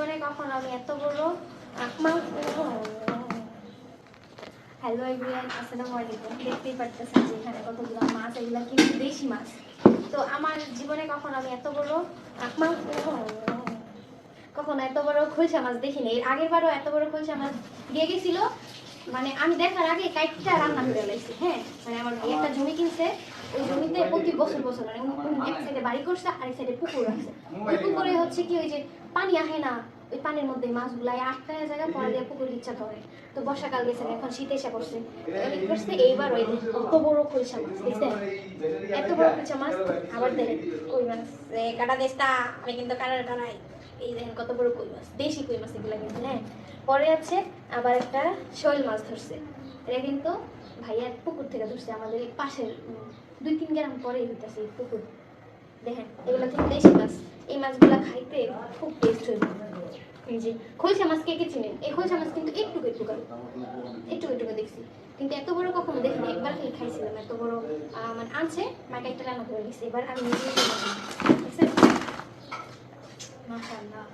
জীবনে কখনো আমি এত বড়? আকমা হ্যালো এভরিওয়ান আসসালামু আলাইকুম। দেখতেই পারতেছেন যে এখানে কতগুলো মাছ, এগুলো কিন্তু দেশি মাছ। তো আমার জীবনে কখনো আমি এত বড়? আকমা কখনো এত বড় খোলসা মাছ দেখিনি। এর আগের বারও এত বড় খোলসা মাছ দিয়ে গেছিল। মানে আমি দেখার আগে কাইটটা রান্না করে লাইছি হ্যাঁ? মানে আমার একটা জমি কিনছে, ওই জমিতে প্রতি বছর বছর মানে এক সাইডে বাড়ি করছে, আরেক সাইডে পুকুর আছে। পুকুরে হচ্ছে কি, ওই যে পানি আহে না, ওই পানির মধ্যে মাছগুলা আটকায় জায়গা পরে দিয়ে পুকুর ইচ্ছা করে তো বর্ষাকাল গেছে, এখন শীত এসে উনি করছে, এইবার ওই কত বড় খলসা মাছ, দেখছেন? এত বড় খলসা মাছ, আবার দেখেন। কই মাছ? কাটা দেশটা, আমি কিন্তু কাটার কাটাই এই দেখেন কত বড় কই মাছ, দেশি কই মাছ এগুলো কিন্তু হ্যাঁ? পরে আছে আবার একটা শৈল মাছ ধরছে। এটা কিন্তু ভাইয়ার পুকুর থেকে ধরছে, আমাদের এই পাশের দুই তিন গ্রাম পরেই হইতেছে পুকুর। দেখেন, এগুলো থেকে দেশি মাছ। এই মাছগুলো খাইতে খুব টেস্ট হয়ে যে, খোলসা মাছ কে কে চিনেন? এই খোলসা মাছ কিন্তু একটু একটু একটু একটু দেখছি। কিন্তু এত বড় কখনো দেখিনি, একবার খালি খাইছিলাম। এত বড় মানে আনছে, মাকে একটা রান্না করে দিচ্ছে এবার আমি নিজে মাসাল্লাহ